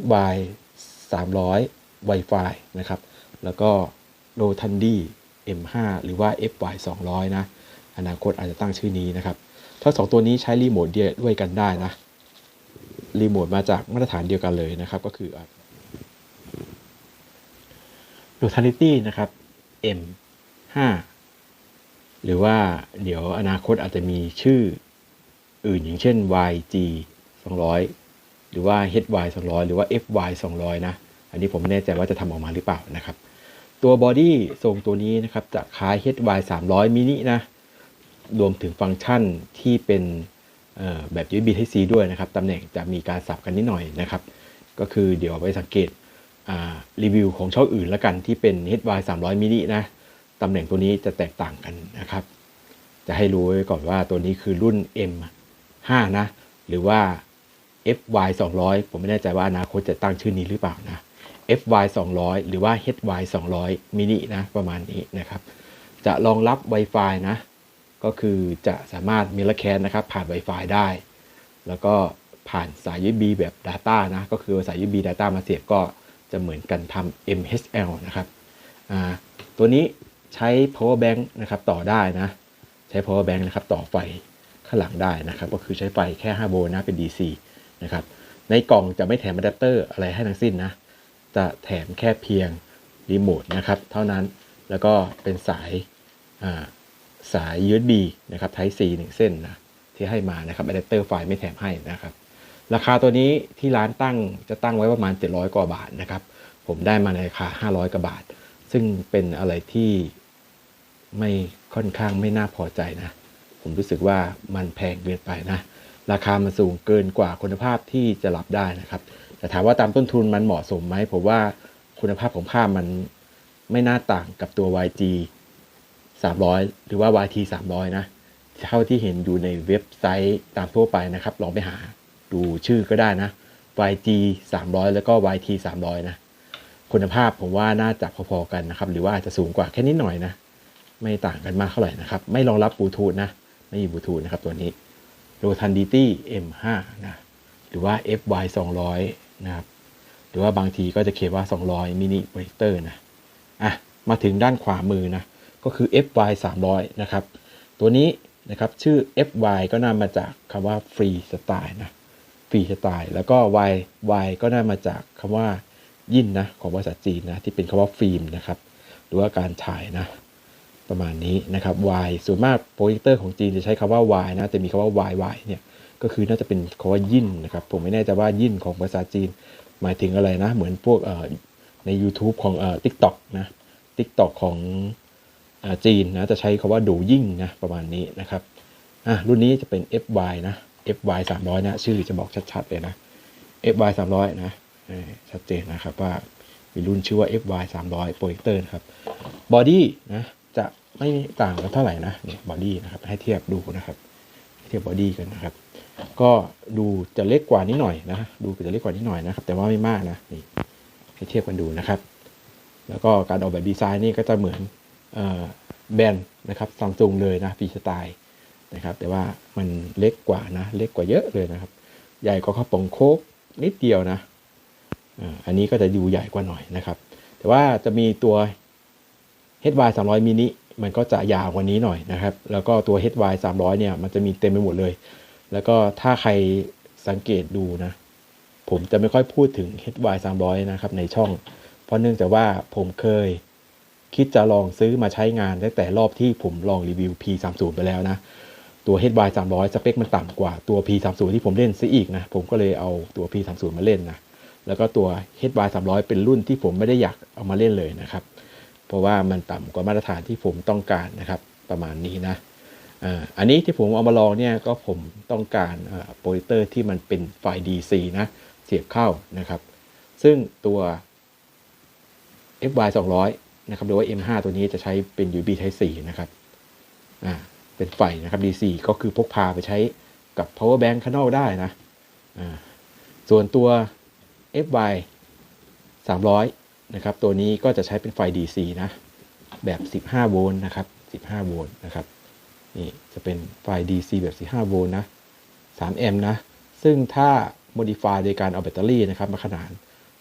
FY 300 Wi-Fi นะครับ แล้วก็ r o t a n d y M5 หรือว่า FY 200 นะ อนาคตอาจจะตั้งชื่อนี้นะครับ ทั้งสองตัวนี้ใช้รีโมทเดียวด้วยกันได้นะ รีโมทมาจากมาตรฐานเดียวกันเลยนะครับ ก็คือ r o t a n i t y นะครับ M5 หรือว่าเดี๋ยวอนาคตอาจจะมีชื่ออื่นอย่างเช่น YG 200 หรือว่า HY 200 หรือว่า FY 200 นะ อันนี้ผมไม่แน่ใจว่าจะทำออกมาหรือเปล่านะครับ ตัวบอดี้ทรงตัวนี้นะครับจะคล้าย HY 300 mini นะ รวมถึงฟังก์ชันที่เป็นแบบ USB Type C ด้วยนะครับตำแหน่งจะมีการสับกันนิดหน่อยนะครับ ก็คือเดี๋ยวไปสังเกตรีวิวของช่องอื่นแล้วกันที่เป็น HY 300 mini นะตำแหน่งตัวนี้จะแตกต่างกันนะครับ จะให้รู้ไว้ก่อนว่าตัวนี้คือรุ่น M5 นะ หรือว่า FY 200 ผมไม่แน่ใจว่าอนาคตจะตั้งชื่อนี้หรือเปล่านะ FY 200 หรือว่า HY 200 mini นะ ประมาณนี้นะครับ จะรองรับ Wi-Fi นะ ก็คือจะสามารถมีละแคนนะครับ ผ่าน Wi-Fi ได้ แล้วก็ผ่านสาย USB แบบ Data นะ ก็คือสาย USB Data มาเสียบก็จะเหมือนกันทำ MHL นะครับอ่าตัวนี้ใช้ power bank นะครับ ต่อได้นะ ใช้ power bank นะครับ ต่อไฟข้างหลังได้นะครับ ก็คือใช้ไฟแค่ 5 โวลต์นะ เป็น DC นะครับ ในกล่องจะไม่แถมอะแดปเตอร์อะไรให้ทั้งสิ้นนะ จะแถมแค่เพียงรีโมทนะครับเท่านั้น แล้วก็เป็นสายาสาย USB นะครับ Type C 1 เส้นนะที่ให้มานะครับอะแดปเตอร์ไฟไม่แถมให้นะครับ ราคาตัวนี้ที่ร้านตั้งจะตั้งไว้ประมาณ 700 กว่าบาทนะครับ ผมได้มาในราคา 500 กว่าบาท ซึ่งเป็นอะไรที่ไม่ค่อนข้างไม่น่าพอใจนะ ผมรู้สึกว่ามันแพงเกินไปนะ ราคามันสูงเกินกว่าคุณภาพที่จะรับได้นะครับ แต่ถามว่าตามต้นทุนมันเหมาะสมไหมผมว่าคุณภาพของภาพมันไม่น่าต่างกับตัว YG 300 หรือว่า YT 300 นะ เท่าที่เห็นอยู่ในเว็บไซต์ตามทั่วไปนะครับ ลองไปหาดูชื่อก็ได้นะ YG 300 แล้วก็ YT 300 นะ คุณภาพผมว่าน่าจะพอๆกันนะครับ หรือว่าอาจจะสูงกว่าแค่นิดหน่อยนะ ไม่ต่างกันมากเท่าไหร่นะครับ ไม่รองรับบลูทูธนะ ไม่มีบลูทูธนะครับตัวนี้ r o t a n d i t y M5 นะหรือว่า FY 200นะครับหรือว่าบางทีก็จะเขียนว่า 200มินิโปรเจคเตอร์นะอะมาถึงด้านขวามือนะก็คือ FY 300นะครับตัวนี้นะครับชื่อ FY ก็น่ามาจากคำว่า Free Style นะ Free Style แล้วก็ Y Y ก็น่ามาจากคำว่ายินนะของภาษาจีนนะที่เป็นคำว่าฟิล์มนะครับหรือว่าการฉายนะ ประมาณนี้นะครับ Y ส่วนมากโปรเจคเตอร์ของจีนจะใช้คำว่า Y นะแต่มีคำว่า YY เนี่ยก็คือน่าจะเป็นคำว่ายินนะครับ ผมไม่แน่ใจว่ายินของภาษาจีน หมายถึงอะไรนะ เหมือนพวกเอ่อใน YouTube ของเอ่อ TikTok นะ TikTok ของเอ่อจีนนะจะใช้คำว่าดูยิ่งนะประมาณนี้นะครับอะรุ่นนี้จะเป็น FY นะ FY 300นะชื่อจะบอกชัดๆเลยนะ FY 300นะชัดเจนนะครับว่ามีรุ่นชื่อว่า FY 300 โปรเจคเตอร์นะครับบอดี้นะจะ ไม่ต่างกันเท่าไหร่นะเนี่ยบอดี้นะครับให้เทียบดูนะครับเทียบบอดี้กันนะครับ ก็ดูจะเล็กกว่านิดหน่อยนะดูจะเล็กกว่านิดหน่อยนะครับ แต่ว่าไม่มากนะนี่ให้เทียบกันดูนะครับ แล้วก็การออกแบบดีไซน์นี่ก็จะเหมือนแบรนด์นะครับซัมซุงเลยนะฟีสไตล์นะครับ แต่ว่ามันเล็กกว่านะ เล็กกว่าเยอะเลยนะครับ ใหญ่กว่าข้าวปองโคกนิดเดียวนะอันนี้ก็จะดูใหญ่กว่าหน่อยนะครับ แต่ว่าจะมีตัว HY 300 mini มันก็จะยาวกว่านี้หน่อยนะครับ แล้วก็ตัว HY 300 เนี่ย มันจะมีเต็มไปหมดเลย แล้วก็ถ้าใครสังเกตดูนะ ผมจะไม่ค่อยพูดถึง HY 300 นะครับ ในช่อง เพราะเนื่องจากว่าผมเคยคิดจะลองซื้อมาใช้งานตั้งแต่รอบที่ผมลองรีวิว P30 ไปแล้วนะ ตัว HY 300 สเปคมันต่ำกว่าตัว P30 ที่ผมเล่นซะอีกนะ ผมก็เลยเอาตัว P30 มาเล่นนะ แล้วก็ตัว HY 300 เป็นรุ่นที่ผมไม่ได้อยากเอามาเล่นเลยนะครับ เพราะว่ามันต่ำกว่ามาตรฐานที่ผมต้องการนะครับ ประมาณนี้นะอันนี้ที่ผมเอามาลองเนี่ยก็ผมต้องการโปรเจคเตอร์ที่มันเป็นไฟ DC นะเสียบเข้านะครับ ซึ่งตัว FY 200นะครับหรือว่า M5 ตัวนี้จะใช้เป็น USB Type C นะครับเป็นไฟนะครับ DC ก็คือพกพาไปใช้กับ power bank ข้างนอกได้นะส่วนตัว FY 300 นะครับ ตัวนี้ก็จะใช้เป็นไฟ DC นะ แบบ 15 โวลต์นะครับ 15 โวลต์นะครับ นี่จะเป็นไฟ DC แบบ 15 โวลต์นะ 3 แอมป์นะ ซึ่งถ้า modify โดยการเอาแบตเตอรี่นะครับมาขนาน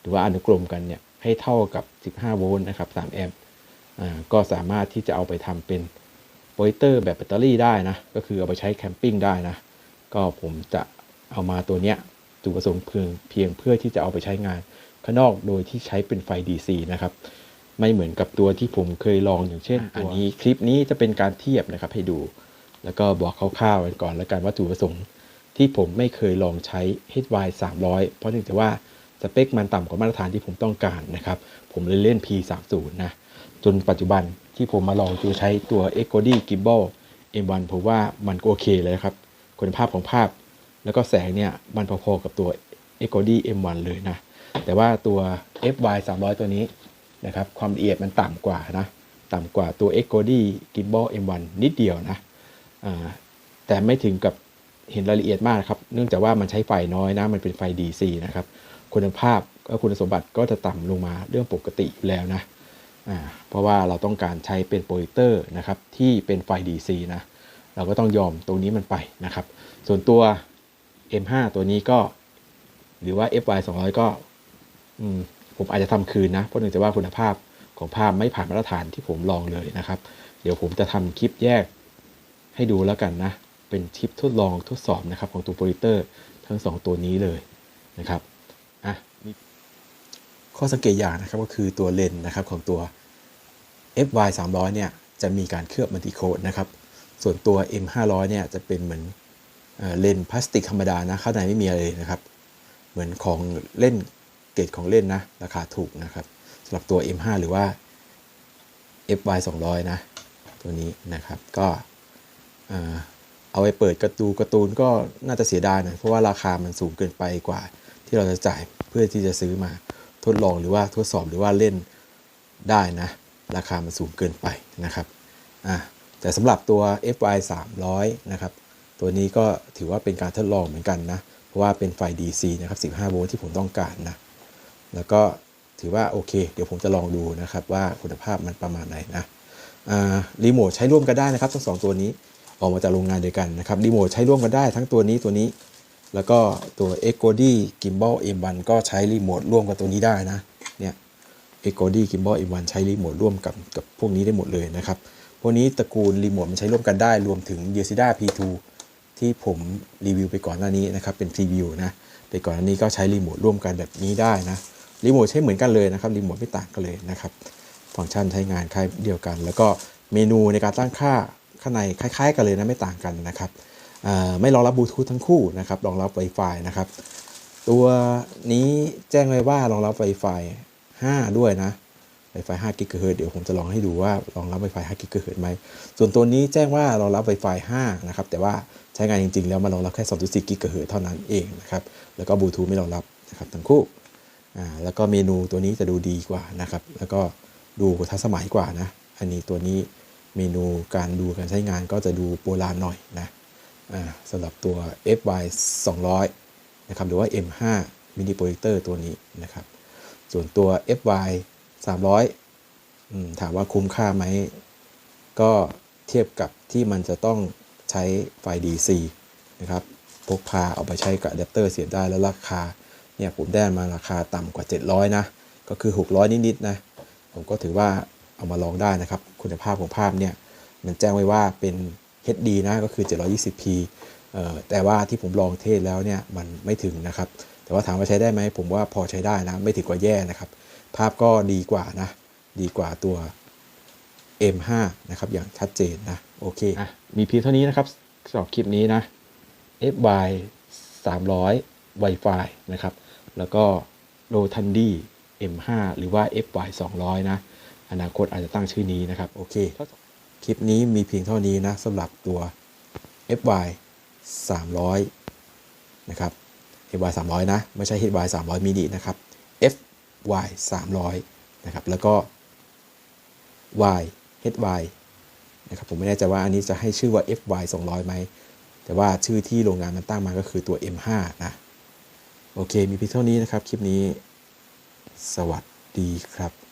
หรือว่าอนุกรมกันเนี่ยให้เท่ากับ 15 โวลต์นะครับ 3 แอมป์ก็สามารถที่จะเอาไปทำเป็นโปรเจคเตอร์แบบแบตเตอรี่ได้นะ ก็คือเอาไปใช้แคมปิ้งได้นะ ก็ผมจะเอามาตัวเนี้ยจุดประสงค์เพียงเพื่อที่จะเอาไปใช้งาน ข้างนอกโดยที่ใช้เป็นไฟ DC นะครับ ไม่เหมือนกับตัวที่ผมเคยลองอย่างเช่น อันนี้คลิปนี้จะเป็นการเทียบนะครับให้ดู แล้วก็บอกคร่าวๆกันก่อนแล้วกันว่าจุดประสงค์ ที่ผมไม่เคยลองใช้ HY 300 เพราะเนื่องจากว่าสเปคมันต่ำกว่ามาตรฐานที่ผมต้องการนะครับ ผมเลยเล่น P30 นะจนปัจจุบันที่ผมมาลองตัวใช้ตัว e x o d y Gimbal M1 ผมว่ามันก็โอเคเลยนะครับ คุณภาพของภาพ แล้วก็แสงเนี่ยมันพอๆกับตัว e x o d y M1 เลยนะ แต่ว่าตัว FY 300 ตัวนี้นะครับความละเอียดมันต่ำกว่านะต่ำกว่าตัว e x o d y Gimbal M1 นิดเดียวนะแต่ไม่ถึงกับเห็นรายละเอียดมากครับ เนื่องจากว่ามันใช้ไฟน้อยนะ มันเป็นไฟ DC นะครับ คุณภาพก็คุณสมบัติก็จะต่ำลงมาเรื่องปกติอยู่แล้วนะเพราะว่าเราต้องการใช้เป็นโปรเจคเตอร์นะครับที่เป็นไฟ DC นะ เราก็ต้องยอมตรงนี้มันไปนะครับ ส่วนตัว M5 ตัวนี้ก็ หรือว่า FY 200 ก็อืม ผมอาจจะทำคืนนะ เพราะเนื่องจากว่าคุณภาพของภาพไม่ผ่านมาตรฐานที่ผมลองเลยนะครับ เดี๋ยวผมจะทำคลิปแยกให้ดูแล้วกันนะ เป็นคลิปทดลองทดสอบนะครับของตัวโปรเจคเตอร์ทั้ง 2 ตัวนี้เลยนะครับอะมีข้อสังเกตอย่างนะครับก็คือตัวเลนนะครับของตัว FY 300เนี่ยจะมีการเคลือบมัลติโคดนะครับ ส่วนตัว M 500เนี่ยจะเป็นเหมือนเอเลนพลาสติกธรรมดานะข้างในไม่มีอะไรนะครับ เหมือนของเล่น เกรดของเล่นนะ ราคาถูกนะครับสำหรับตัว M5 หรือว่า FY 200 นะ ตัวนี้นะครับก็เอาไปเปิดกระตูการ์ตูนก็น่าจะเสียดายหน่อยเพราะว่าราคามันสูงเกินไปกว่า ที่เราจะจ่ายเพื่อที่จะซื้อมาทดลองหรือว่าทดสอบหรือว่าเล่นได้นะ ราคามันสูงเกินไปนะครับอะแต่สำหรับตัว FY 300 นะครับ ตัวนี้ก็ถือว่าเป็นการทดลองเหมือนกันนะ เพราะว่าเป็นไฟ DC นะครับ 15 โวลต์ที่ผมต้องการนะ แล้วก็ถือว่าโอเค เดี๋ยวผมจะลองดูนะครับว่าคุณภาพมันประมาณไหนนะรีโมทใช้ร่วมกันได้นะครับทั้งสองตัวนี้ออกมาจากโรงงานเดียวกันนะครับรีโมทใช้ร่วมกันได้ทั้งตัวนี้ตัวนี้ แล้วก็ตัว e c o d y Gimbal M1 ก็ใช้รีโมทร่วมกับตัวนี้ได้นะเนี่ย e c o d y Gimbal M1 ใช้รีโมทร่วมกับกับพวกนี้ได้หมดเลยนะครับพวกนี้ตระกูลรีโมทมันใช้ร่วมกันได้รวมถึง y o s i d a P2 ที่ผมรีวิวไปก่อนหน้านี้นะครับเป็นพรีวิวนะไปก่อนหน้านี้ก็ใช้รีโมทร่วมกันแบบนี้ได้นะ รีโมทใช้เหมือนกันเลยนะครับรีโมทไม่ต่างกันเลยนะครับฟังก์ชันใช้งานคล้ายเดียวกัน แล้วก็เมนูในการตั้งค่าข้างในคล้าย ๆ กันเลยนะไม่ต่างกันนะครับไม่รองรับบลูทูธทั้งคู่นะครับรองรับ Wi-Fi นะครับตัวนี้แจ้งไว้ว่ารองรับ Wi-Fi 5 ด้วยนะ Wi-Fi 5 GHz เดี๋ยวผมจะลองให้ดูว่ารองรับ Wi-Fi 5 GHz ไหม ส่วนตัวนี้แจ้งว่ารองรับ Wi-Fi 5 นะครับ แต่ว่าใช้งานจริง ๆ แล้วมันรองรับแค่ 2.4 GHz เท่านั้นเองนะครับ แล้วก็บลูทูธไม่รองรับนะครับทั้งคู่ แล้วก็เมนูตัวนี้จะดูดีกว่านะครับ แล้วก็ดูทันสมัยกว่านะ อันนี้ตัวนี้เมนูการดูการใช้งานก็จะดูโบราณหน่อยนะสำหรับตัว FY 200นะครับหรือว่า M5 mini projector ตัวนี้นะครับ ส่วนตัว FY 300 ถามว่าคุ้มค่าไหม ก็เทียบกับที่มันจะต้องใช้ไฟ DC นะครับ พกพาเอาไปใช้กับอะแดปเตอร์เสียบได้แล้วราคา เนี่ยผมได้มาราคาต่ำกว่า 700 นะ ก็คือ 600 นิดๆนะ ผมก็ถือว่าเอามาลองได้นะครับ คุณภาพของภาพเนี่ย มันแจ้งไว้ว่าเป็น HD นะ ก็คือ 720p เอ่อแต่ว่าที่ผมลองเทสแล้วเนี่ย มันไม่ถึงนะครับ แต่ว่าถามว่าใช้ได้ไหม ผมว่าพอใช้ได้นะ ไม่ถือกว่าแย่นะครับ ภาพก็ดีกว่านะ ดีกว่าตัว M5 นะครับ อย่างชัดเจนนะ โอเคอมีเพียงเท่านี้นะครับสำหรับคลิปนี้นะ FY 300 Wi-Fi นะครับ แล้วก็ r o t a n d y M5 หรือว่า FY 200 นะ อนาคตอาจจะตั้งชื่อนี้นะครับ โอเค คลิปนี้มีเพียงเท่านี้นะสำหรับตัว FY 300 นะครับ FY 300 นะ ไม่ใช่ FY 300 mini นะครับ FY 300 นะครับ แล้วก็ Y HY นะครับผมไม่แน่ใจว่าอันนี้จะให้ชื่อว่า FY 200ไหม แต่ว่าชื่อที่โรงงานมันตั้งมาก็คือตัว M5 นะ โอเค มีเพียงเท่านี้นะครับ คลิปนี้ สวัสดีครับ